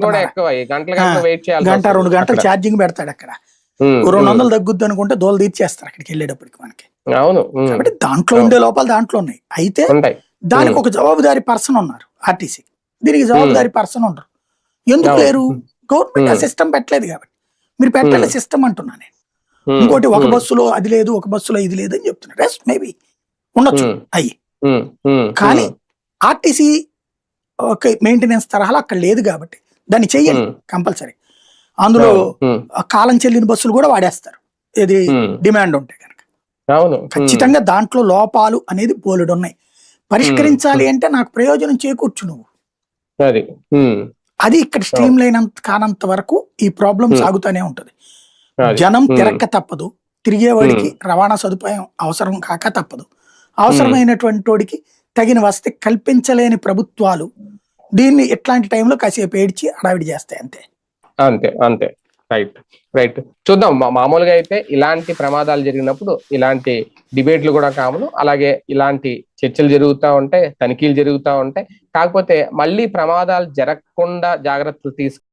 కూడా గంటన్నర. ఎక్కువ ఈ గంటల గంటలు ఆ, వెయిట్ చేయాలి గంట రెండు గంటలు ఛార్జింగ్ పెడతాడు అక్కడ. రెండు వందలు తగ్గుద్ది అనుకుంటే దోలు తీర్చేస్తారు అక్కడికి వెళ్ళేటప్పటికి మనకి. అవును కాబట్టి దాంట్లో ఉండే లోపాలు దాంట్లో ఉన్నాయి. అయితే దానికి ఒక జవాబుదారి పర్సన్ ఉన్నారు ఆర్టీసీ. దీనికి జవాబుదారి పర్సన్ ఉండరు. ఎందుకు. లేరు? గవర్నమెంట్ ఆ. సిస్టమ్ పెట్టలేదు కాబట్టి. మీరు పెట్టాలి. సిస్టమ్ అంటున్నా నేను. ఇంకోటి ఒక బస్సులో అది లేదు ఒక బస్సులో ఇది లేదు అని చెప్తున్నారు. రెస్ట్ మేబీ ఉండొచ్చు. అయ్యి. కానీ ఆర్టీసీ ఒక మెయింటెనెన్స్ తరహాలో అక్కడ లేదు కాబట్టి దాన్ని చెయ్యండి ఉమ్, కంపల్సరీ. అందులో కాలం చెల్లిన బస్సులు కూడా వాడేస్తారు. ఇది డిమాండ్ ఉంటే కనుక. ఖచ్చితంగా దాంట్లో లోపాలు అనేది బోలెడు ఉన్నాయి పరిష్కరించాలి అంటే నాకు ప్రయోజనం చేకూర్చు నువ్వు. అది. ఇక్కడ స్ట్రీమ్ లైన్ కానంత వరకు ఈ ప్రాబ్లం. సాగుతూనే ఉంటది. జనం. తిరక్క తప్పదు. తిరిగేవాడికి రవాణా సదుపాయం అవసరం కాక తప్పదు. అవసరమైనటువంటి వాడికి తగిన వసతి కల్పించలేని ప్రభుత్వాలు దీన్ని ఇట్లాంటి టైంలో కాసేపు ఏడ్చి హడావిడి చేస్తాయి అంతే. అంతే అంతే. రైట్ రైట్ చూద్దాం మా- మామూలుగా అయితే ఇలాంటి ప్రమాదాలు జరిగినప్పుడు ఇలాంటి డిబేట్లు కూడా కామను అలాగే ఇలాంటి చర్చలు జరుగుతూ ఉంటాయి తనిఖీలు జరుగుతూ ఉంటాయి కాకపోతే మళ్ళీ ప్రమాదాలు జరగకుండా జాగ్రత్తలు తీసుకు